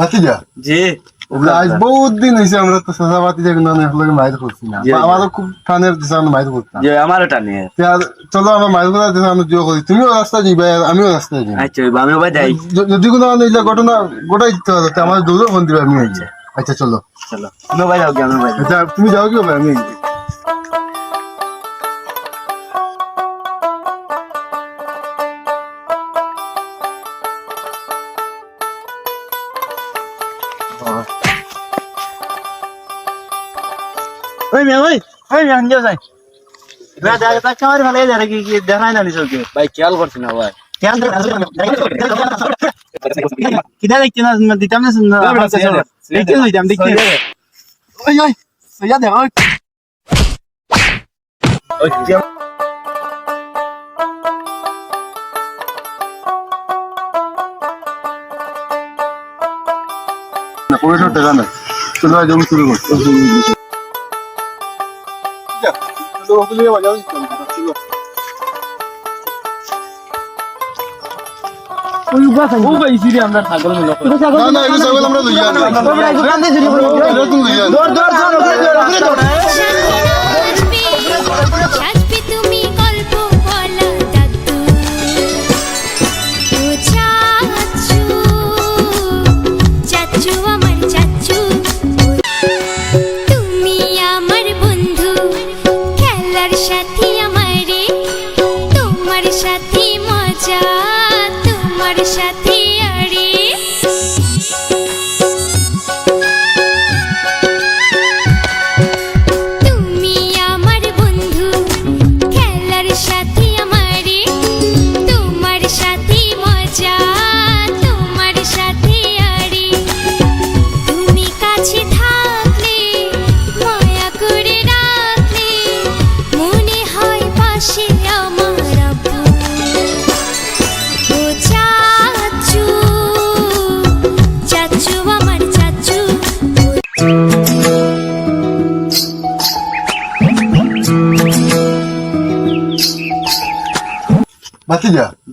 ভাতিজা জি। আজ বহুত দিন হয়েছে আমরা তো ভাতিজা কিন্তু আমি মাইর করছি না। জি, জি। আমারও খুব টানের দিছে আমি মাইর করতাম। যে আমারও টানে চলো আমরা মাইর করার দিছে আমি জিও করি। তুমিও রাস্তা যাইবা আমিও রাস্তায় যাই আচ্ছা আমিও ভাই যাই। যদি কোনো এইলা ঘটনা গোটাই দিতে হবে আমার ফোন দিবে আমি আচ্ছা চলো। চলো। ভাই যাও কি আমিও ভাই আচ্ছা তুমি যাও কি আমি ওই মিয়া ওই ওই মিয়া নিয়ে যাই না দেখা তাক আমার ভালো যায় কি কি দেখাই না নিছো ভাই খেয়াল করছ না ভাই খেয়াল কিদা দেখতে না দিতাম না দেখতে না দিতাম দেখতে ওই ওই সইয়া দে ওই ওই না টাকা না চলো আজ আমি শুরু করছি চলো ওগুলো বাজাও চলো ও ভাই সিরি আমরা ছাগল না না ছাগল আমরা লইয়া আনব এগুলো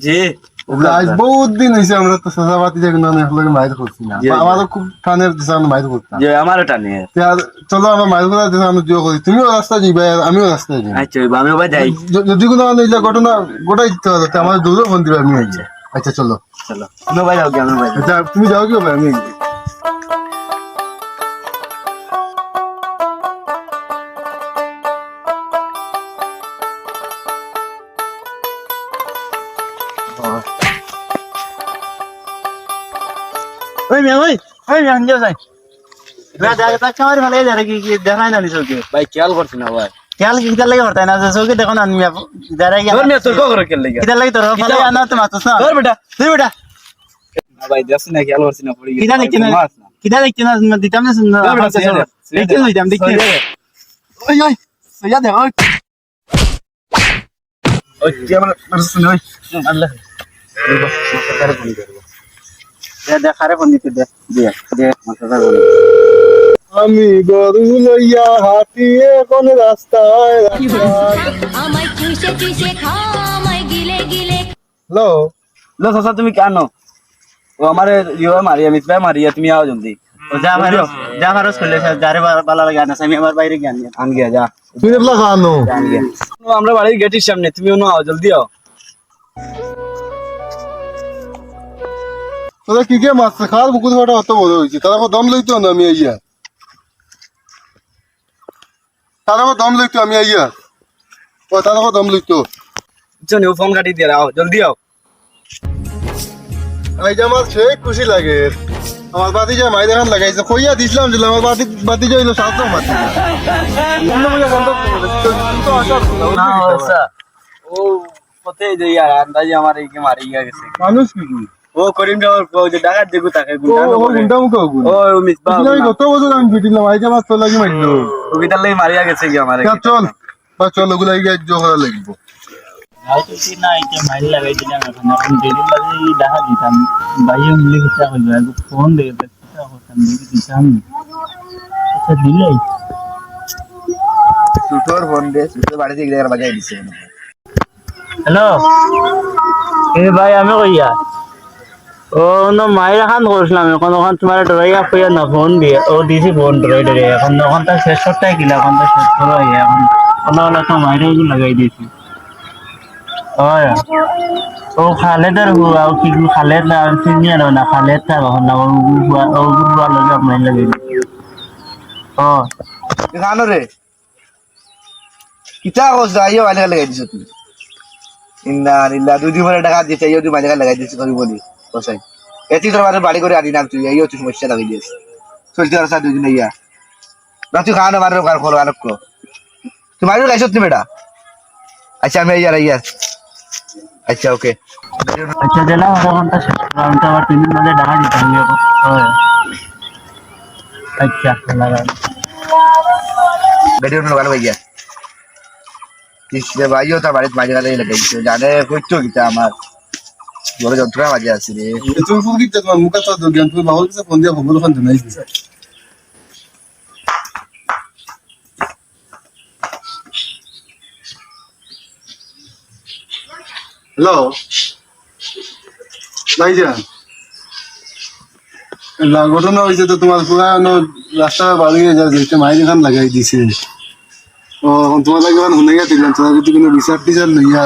জি। আজ বহুত দিন হয়েছে আমরা তো একলগে মাইর করছি না। আমারও খুব টানের দিছে মাইর করতাম। যে আমারও টানে। চলো আমরা মাইর করার দিছে আমি জিও করি। তুমিও রাস্তা যাইবা ভাই আমিও রাস্তা যাই আচ্ছা ওই আমিও ভাই যাই। যদি কোনো ঘটনা গোটাই দিতে হবে আমার দুজন ফোন দিবে আমি আচ্ছা চলো। চলো। ভাই যাও কি আমি ভাই আচ্ছা তুমি যাও কি ভাই আমি আইছি ওই ওই মিয়া যাই। ভাই খেয়াল করছ না ভাই। খেয়াল কিদার লাগে হরতাই না যে দেখো না মিয়া দাঁড়াই গিয়া তোর তোর কখন কেন লেগে? কিদার লাগে তোর ভালো আনা তো মাতছ না তোর বেটা। তুই বেটা। ভাই দেখছ না খেয়াল করছি না পড়ি কিদা দেখতে না কিদা দেখতে না দিতাম না তোর বেটা সইয়া দে, সইয়া দে। দেখতে না দিতাম দেখতে। ওই ওই সইয়া দে ওই। ওই কি আমার ওই। আল্লাহ। দে দেখারে ফোন দিতে দে দে দে আমি গরু লইয়া হাঁটিয়ে কোন রাস্তায় হ্যালো? লো সসা তুমি কেন? ও আমারে ইয়ে মারি আমি তুমি মারিয়া তুমি আও জলদি। যা ভারো যা ভারো স্কুলে যারে বালা লাগে আমি আমার বাইরে জ্ঞান আন। গিয়া যা। খানো ও, আমরা বাড়ির গেটের সামনে তুমি অন্য আও জলদি আও। তোরা কি কে মাছ খাওয়ার বুকুর ফাটা অত বড় হয়েছে। তারা দম লইতো না আমি আইয়া। তারা দম লইতো আমি আইয়া। ও তারা দম লইতো। ও ফোন কাটি দিয়ে আও জলদি আও। যে আমার সে খুশি লাগে। আমার বাতি যে মাই দেখান লাগাইছে কইয়া দিছিলাম যে আমার বাতি বাতি। যে হইল সাত মাতি না ও পতে যে ইয়ার আন্দাজে আমার এই কে মারি গেছে। মানুষ কি? ও করিম যাওয়ার ও যে ডাকাত দেখু তাকে গুন্ডা ও গুন্ডা মুখে গুণ ও মিসবা আমি কত বছর আমি পিটিলাম আই যে আমার তো লাগি মারলো। ও কিতার লাগি মারিয়া গেছে কি আমার চল। চল বা চল ওগুলা গিয়ে জো করা লাগবো। আইতে না আইতে মাইল লাগাই দিলাম এখন এখন দেরি লাগে দেখা দিতাম বাইরে মিলে কিতা হইল একটু ফোন দিয়ে কিতা হতাম দেখি দিতাম আচ্ছা দিলে সুতোর ফোন দে সুতোর বাড়িতে গিয়ে বাজাই দিছে। হ্যালো এ ভাই আমি কইয়া ও, না, মায়ের এখন করছিলাম এখন, ওখান তোমার ডরাইয়া ফুয়া না ফোন দিয়ে। ও, দিছি ফোন ডরাই ডরে এখন ওখান তার শেষ করতে গেলে এখন তো শেষ করো এখন ওলা ওলা তো মায়ের লাগাই দিয়েছি। ও খালেদার হুয়া ও কি খালেদ না সিনিয়র না, খালেদ থাক এখন না ও গুয়া ও গুয়া লগে। আপনার দিয়েছি ও খানো রে। কিতা কস আইও মাঝে লাগাই দিছ তুই ইন্না ইল্লা দুই দিন পরে টাকা দিতে আইও তুই মাঝে লাগাই দিছ করি বলি। কসাই এতি তোর মাঝে বাড়ি করে আনি না তুই আইও তুই সমস্যা লাগাই দিস চলতে আর দুই দিন ইয়া। না তুই খানো মারো কার খোলো আনক তুই মারো গাইছ তুমি বেটা? আচ্ছা আমি আইয়া আইয়া আচ্ছা ওকে। আচ্ছা তো শেষ করো আমি আবার তিন দিন মধ্যে দেখা দিতাম ওই। আচ্ছা লাগাই গাড়ি উঠে লাগানো ভাইয়া। ভাইও তার বাড়িতে মাঝে গালে লাগাইছে জানে কইতো কিতা আমার? যন্ত্রণা মাঝে আছে রে তুমি দিছে হ্যালো ভাইজান না ঘটনা হয়েছে তো তোমার পুরানো রাস্তা বাড়িয়ে যা যেতে মাইর খান লাগাই দিছে ও তোমার লাগে শুনে গেছিলাম তোমার যদি কোনো বিচার টিচার লইয়া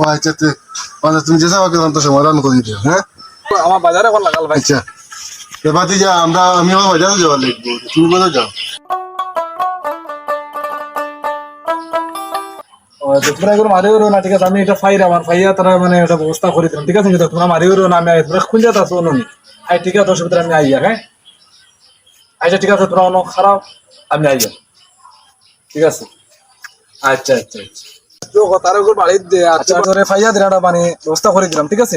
ও আচ্ছা মানে তুমি যে যাওয়া গেলাম তো সমাধান করে দিও হ্যাঁ? আমার বাজারে এখন লাগাল ভাই? আচ্ছা। যা আমরা আমি আমার বাজারে যাওয়া লিখব তুমি কোথাও যাও? ও, তো তোমরা এগুলো মারি না ঠিক আছে? আমি এটা ফাইর আমার ফাইয়া তারা মানে এটা ব্যবস্থা করে দিলাম ঠিক আছে? কিন্তু তোমরা মারি না আমি তোমরা খুঁজে তা শোনো আই ঠিক আছে অসুবিধা আমি আইয়া হ্যাঁ? আচ্ছা ঠিক আছে তোমরা অন্য খারাপ আমি আইয়া ঠিক আছে? আচ্ছা আচ্ছা আচ্ছা। তো তার উপর বাড়ি দে আচ্ছা ধরে ফাইয়া দিলাটা মানে ব্যবস্থা করে দিলাম ঠিক আছে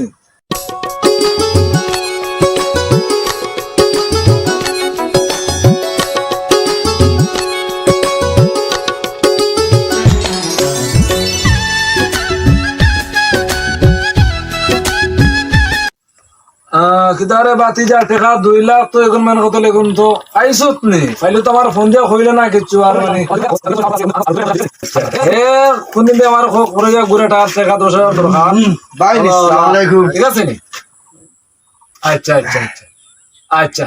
নি বাতি যা টাকা দুই লাখ তো এখন মানে কত লেগুন তো? আইসত নি? ফাইলে তো আমার ফোন দিয়া হইলে না কিছু আর মানে। এ কোনদিন দিয়ে আমার করে যা ঘুরে টাকা টাকা দশ হাজার দরকার। বাই আসসালামু আলাইকুম। ঠিক আছে নি? আচ্ছা আচ্ছা আচ্ছা। আচ্ছা।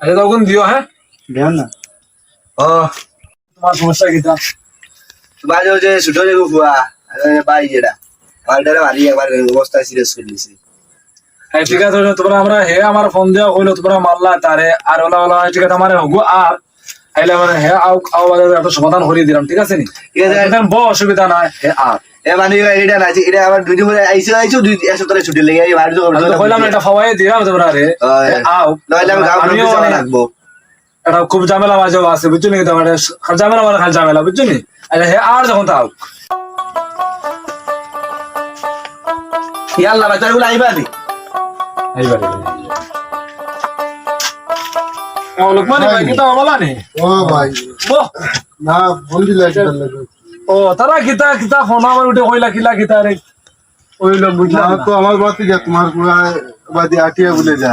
আচ্ছা তখন দিও হ্যাঁ? দেন না। ও তোমার সমস্যা কিতা বাজে যে ছোট যে গুয়া বাই যেটা মালটারে মারি একবার অবস্থা সিরিয়াস করে দিছে। হ্যাঁ ঠিক আছে তোমরা আমরা হে আমার ফোন দেওয়া হইল তোমরা মারলা তারে আর ওলা ওলা ঠিক আছে আমার হগু আর আইলে মানে হে আও আও একটা সমাধান করে দিলাম ঠিক আছে নি। এখন বড় অসুবিধা নাই হে আর। এ মানে এটা না এটা আবার দুই দিন দুই এক সপ্তাহে ছুটি লেগে এই বাড়ি তো কইলাম এটা ফাওয়াই দিলাম তোমরা রে আও। নইলে আমি গাঁও যাওয়া মানে এটা খুব ঝামেলা মাঝে আছে বুঝছ নি? তোমার ঝামেলা মানে খালি ঝামেলা বুঝছ নি? হে আর যখন তাও। ইয়াল্লা ভাই তোর এগুলো আইবা নি? ও তারা কিতা কিতা ফোন আমার উঠে কইলা কিলা কিতা রে? ওইলো বুঝলাম না না। তো আমার বাতি যা তোমার পুরা বাদি আটিয়া বলে যা।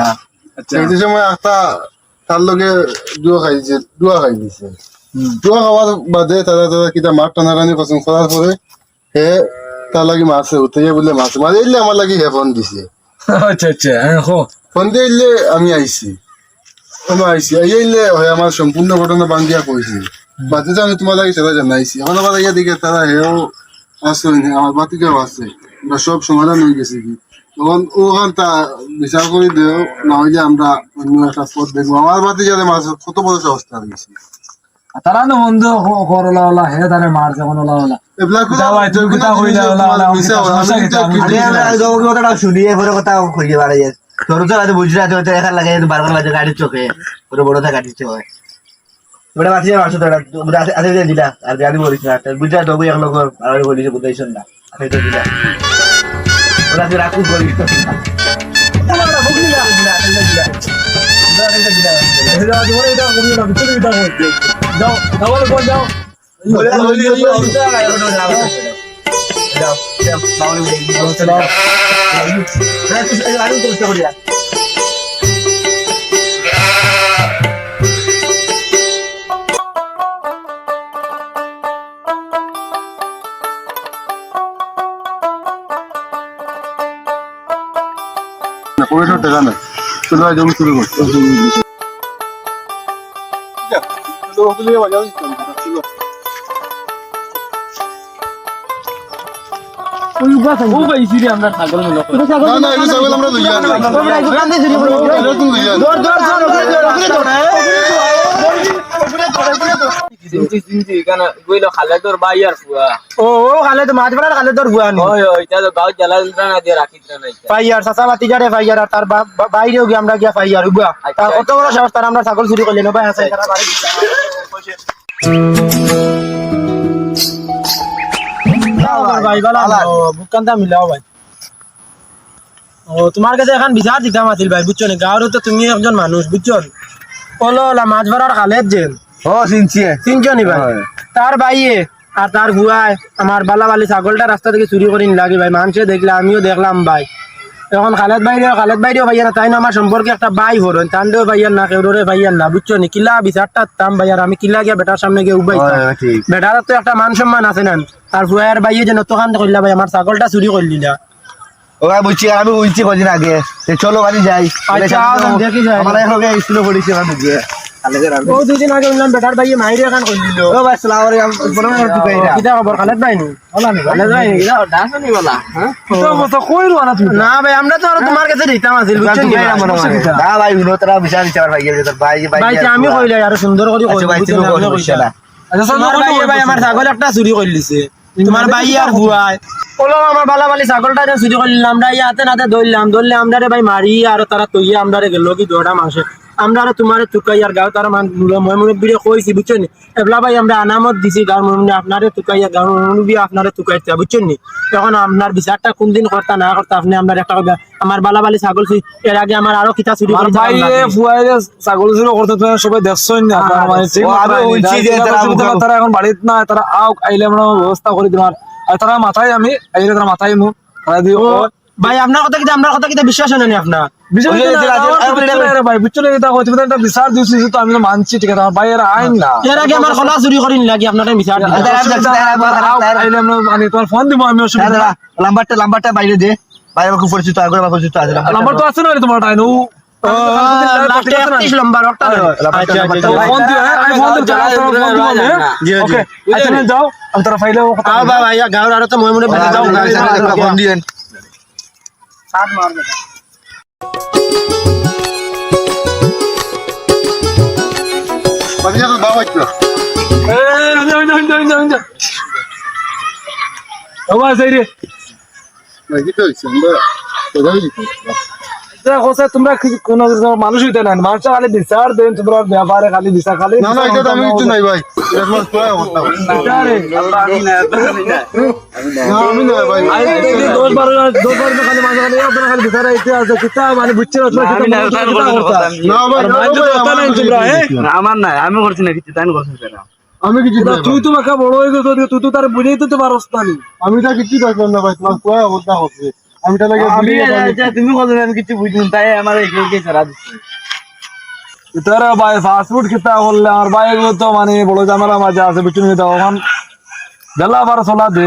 আচ্ছা। সেই সময় একটা তার লগে দুয়া খাইছে দুয়া খাই দিছে। দুয়া খাওয়ার বাদে তারা তারা কিতা মার টানারানি পছন্দ করার পরে হে তার লাগি মাছে উঠে বলে মাছ মারে এলে আমার লাগি হে ফোন দিছে। আচ্ছা আচ্ছা হ্যাঁ হো। দিয়ে এলে আমি আইছি। আমি আইছি। আই এলে হয় আমার সম্পূর্ণ ঘটনা বাঙ্গিয়া কইছি বাতি আমি তোমার লাগি সেটা জানাইছি। আবার ইয়া দিকে তারা হেও আছে আমার বাতিকেও আছে। আমরা সব সমাধান হয়ে গেছে কি? তখন ওখান তা বিচার করে দেও না হইলে আমরা অন্য একটা পথ দেখব। আমার বাতি যাতে মাছ কত বড় অবস্থা হয়েছে তারা না বন্ধু করলা ওলা হে তারে মারছে কোন ওলা ওলা। কথা তোর তো আজ এখান লাগে বারবার বাজে গাড়ির চোখে। পুরো বড় গাড়ির চোখে। মাছি দিলা আর গাড়ি বলিস না এক লোক আর বলিস বুঝাইছ না। তো দিলা। ওরা তুই তো জমি শুরু কর না না এটা ছাগল আমরা লইয়া আনি এরকম লইয়া আনি। চিন্তি চিন্তি কেন গইলো খালে তোর বাই আর ফুয়া মাছ বড়ার খালে তোর নি ওই ওই তা গাঁও জ্বালা যন্ত্রণা দিয়ে রাখিত না ফাইয়ার চাচা বাতি বাইরেও গিয়ে আমরা গিয়া ফাইয়ার তার কত বড় সাহস আমরা ছাগল চুরি করলেন ভাই আছে বালা তোমার কাছে এখন বিচার দিতাম আছিল ভাই বুঝছ নি? গাঁৱৰ তো তুমি একজন মানুষ বুঝছ ওলা মাছ ধরার খালের যেন। ও সিনচিয়ে তিনজনই ভাই। তার ভাইয়ে আর তার ভুয়ায় আমার বালাবালি ছাগলটা রাস্তা থেকে চুরি করে লাগে ভাই। মানুষে দেখলে আমিও দেখলাম ভাই। এখন খালেদ বাইরেও খালেদ বাইরেও ভাইয়া না তাই না? আমার সম্পর্কে একটা বাই হরন তান্ডেও ভাইয়ার না কেউরে ভাইয়ার না বুঝছ নি? কিলা বিচারটা তাম ভাইয়ার আমি কিলা গিয়া বেটার সামনে গিয়ে উবাই বেটার তো একটা মান সম্মান আছে না? আর ভুয়ার ভাইয়ে যে নতখান করলা ভাই আমার ছাগলটা চুরি করলিলা ওরা বুঝছি আমি বুঝছি কদিন আগে। চলো বাড়ি যাই। আচ্ছা, দেখি যাই। আমার এখন স্কুলে পড়েছি আমি আগে বেটার মাইরে এখন ও ভাই সালাম আলাইকুম। খবর নি নি বলা না ভাই আমরা তো আর তোমার কাছে দিতাম আছিল বুঝছ নি না ভাই বিনোদরা বিশাল বিচার ভাই গেছে তোর ভাই ভাই ভাই আমি কইলে আর সুন্দর করে আচ্ছা ভাই তুমি কোন সমস্যা তোমার ভাই ভাই আমার ছাগল একটা চুরি লিছে তোমার ভাই আর ওলো আমার বালা বালি ছাগলটা চুরি করলাম আমরা ইয়াতে নাতে ধরলাম ধরলে আমরা ভাই মারি আর তারা তৈয়া আমরা গেল কি দৌড়া মাসে আমরা রে তোমার তুকাই আর গাঁও তারা মান মই মুরব্বীরে কইছি বুঝছ নি? এবলা ভাই আমরা আনামত দিছি গাঁও মুরব্বী আপনারে তুকাই আর গাঁও মুরব্বী আপনারে তুকাইতে বুঝছ নি? এখন আপনার বিচারটা কোন দিন করতা না করতা আপনি আমরা একটা কথা আমার বালা বালি ছাগল এর আগে আমার আরও কিতা চুরি করে ভাই ছাগল ছিল করতে তুমি সবাই দেখছই না মানে আমি বলছি যে তারা এখন বাড়িতে না তারা আও আইলে আমরা ব্যবস্থা করে দিলাম আর তারা মাথায় আমি আইলে তারা মাথায় মু তারা ভাই আপনার কথা কিতা আমরা কথা কিতা বিশ্বাস হয় না আপনার? বিচার দিছিস তো আমি মানছি ঠিক আছে আমার ভাইয়ের আইন না এর আগে আমার খোলা চুরি করি লাগি আপনার বিচার দিলাম। আচ্ছা, অসুবিধা না, আমার আও আইলে আমরা মানে তোমার ফোন দিব আমি অসুবিধা না। লাম্বারটা লাম্বারটা বাইরে দে বাইরে খুব পরিচিত আগে আমার পরিচিত আছে নাম্বার তো আছে না তোমার টাইম ও ও, লাস্টে 31 লম্বা রকটা ধরো। আচ্ছা, আচ্ছা, আচ্ছা। ফোন দিও হ্যাঁ আমি ফোন দিও জ্বালা ফোন জ্বালা দিও জ্বালা না। জি, জি। ওকে আচ্ছা তুমি যাও আমি তারা ফাইলে কথা আও বাবা, ইয়া গাঁৱৰ আৰু মই মনে যাওঁ, কোথায় দিছি দেখো স্যার তোমরা কি- কোনো মানুষ হইতে না মানুষ খালি বিচার দেন তোমরা ব্যাপারে খালি বিচার খালি না না এটা আমি কিছু নাই ভাই তোমার অবস্থা আমি না ভাই। দশ বারো দশ বারো খালি মানুষ খালি আপনারা খালি বিচার আইতে আছে কিতা মানে তোমরা না ভাই না তো আমার নাই তোমরা নাই। নাই। আমি করছি না কিছু তাই করছি আমি কিছু তুই তো মাখা বড় হয়ে গেছ তুই তো তার বুঝেই তো পারস না নি। আমি তো কিছু দেখলাম না ভাই তোমার পুরা অবস্থা হচ্ছে। আমি তো লাগে আমি তুমি কত আমি কিছু বুঝলাম তাই আমার এই কে ছাড়া দিচ্ছি তোর ভাই ফাস্ট ফুড কিতা বললে আমার ভাই এগুলো তো মানে বড় ঝামেলা মাঝে আছে বুঝছি নি তো ওখান জেলা বার চলা দে।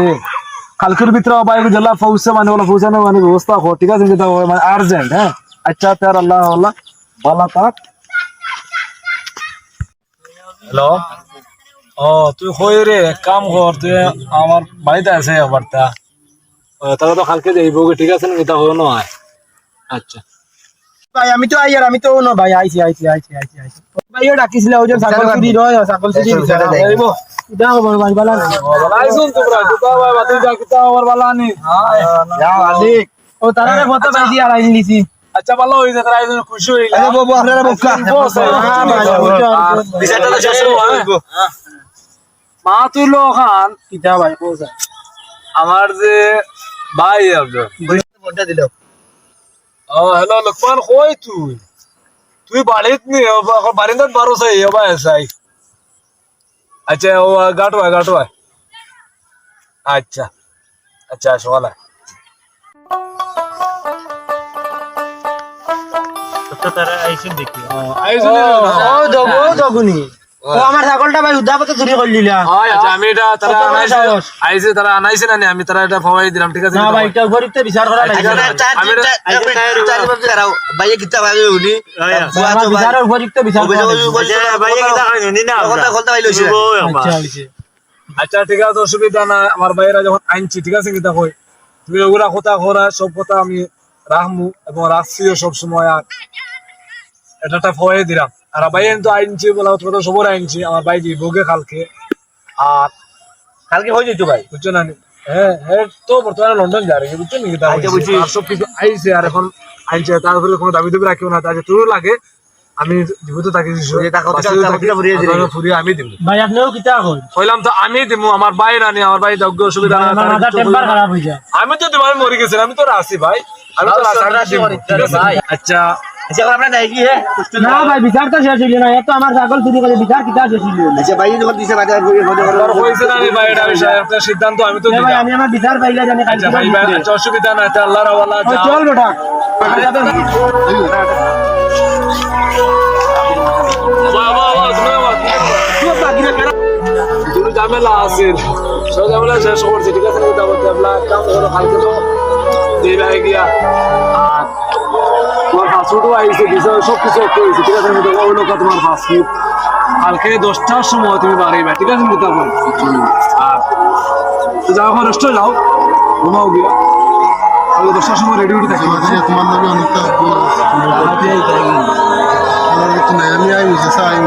কালকের ভিতরে বাইক জেলা পৌঁছে মানে ওলা পৌঁছানো মানে ব্যবস্থা কর, ঠিক আছে? যেটা মানে আর্জেন্ট হ্যাঁ? আচ্ছা তার আল্লাহ আল্লাহ বালা তাক হ্যালো? ও, তুই হই রে? কাম কর, তুই আমার বাড়িতে আছে একবারটা তাহলে তো কালকে যাইব, ঠিক আছে? না এটা নয় আচ্ছা। ভাই আমি তো আই আর আমি তো ন ভাই আইছি আইছি আইছি আইছি আইছি। ভাই ও ডাকিছিল ওই যে ছাগল চুরি রয় ছাগল চুরি দেখ। যাইব কিটা ভাই বালা না। আইসুন তোমরা কিতা ভাই বাতি যা কিতা আমার বালা নি। যাও আলিক ও তারা কত ভাই দিয়া আইন দিছি। আচ্ছা ভালো হইছে তারা আইসুন খুশি হইলা। আরে বাবু আপনারা বোকা। হ্যাঁ, ভাই, বিচারটা তো শেষ হইব মা তুই খান কিটা ভাই কোসা আমার যে ভাই আছে। ফোনটা দিল। হ্যালো লুকমান কই তুই? তুই বাড়িত নি বারিন্দাত বারো চাই এবার এসাই আচ্ছা ও গাটো আয় গাটো আয় আচ্ছা আচ্ছা সকাল তারা আইসি দেখি আইসো আমার ছাগলটা ভাই চুরি করে আচ্ছা আমি এটা তারা আনাইছে আইছে তারা আনাইছে না আমি তারা এটা ফমাই দিলাম ঠিক আছে? না ভাই এটা বিচার করা লাগে উনি। আচ্ছা ঠিক আছে অসুবিধা না আমার ভাইয়েরা যখন আনছি ঠিক আছে কিতা কই তুমি ওগুলা কথা করা সব কথা আমি রাখমু এবং রাখছিও সব সময়। আর এটা ফয়ে দিলাম। আর ভাই তো আনছি বলা কথা তো সবর আনছি আমার ভাই যে ভোগে কালকে। আর কালকে হয়ে যেত ভাই? বুঝছ না হ্যাঁ হ্যাঁ তো বর্তমানে লন্ডন যা রেখে বুঝছ নাকি আচ্ছা, আর সব কিছু আইছে আর এখন আনছে তারপরে কোনো দাবি দাবি রাখিও না। তার তোর লাগে আমি জীবিত থাকি যে টাকা ওটা টাকা ওটা ফুরিয়ে আমি দিব। ভাই আপনিও কিতা কইলাম তো আমি দিব আমার ভাই রানি আমার ভাই যোগ্য অসুবিধা না। তার হয়ে আমি তো তোমার মরে গেছি আমি তো আছি ভাই আমি তো? আচ্ছা। আচ্ছা হ্যাঁ? না ভাই বিচার তো শেষ হইল না এত আমার ছাগল চুরি করে বিচার কিতা শেষ হইল? আচ্ছা ভাই যখন দিছে না ভাই এটা বিষয় সিদ্ধান্ত আমি তো ভাই আমি আমার বিচার পাইলে জানি কালকে আচ্ছা ভাই অসুবিধা তা আল্লাহর ওয়ালা চল বেটা। ঝামেলা আছে। সব ঝামেলা শেষ করছে ঠিক আছে কাম করো কালকে তো দিন গিয়া আর তোমার ফাস্টফুডও আইছে দিছে সব কিছু হয়েছে ঠিক আছে আমি তো ওই লোক তোমার ফাস্টফুড কালকে দশটার সময় তুমি বাড়িবে ঠিক আছে মিতা বল আর তো যাও এখন রেস্টে যাও। ঘুমাও গিয়া। কালকে দশটার সময় রেডি উঠে থাকি। তোমার অনেকটা নাই, আমি আই আই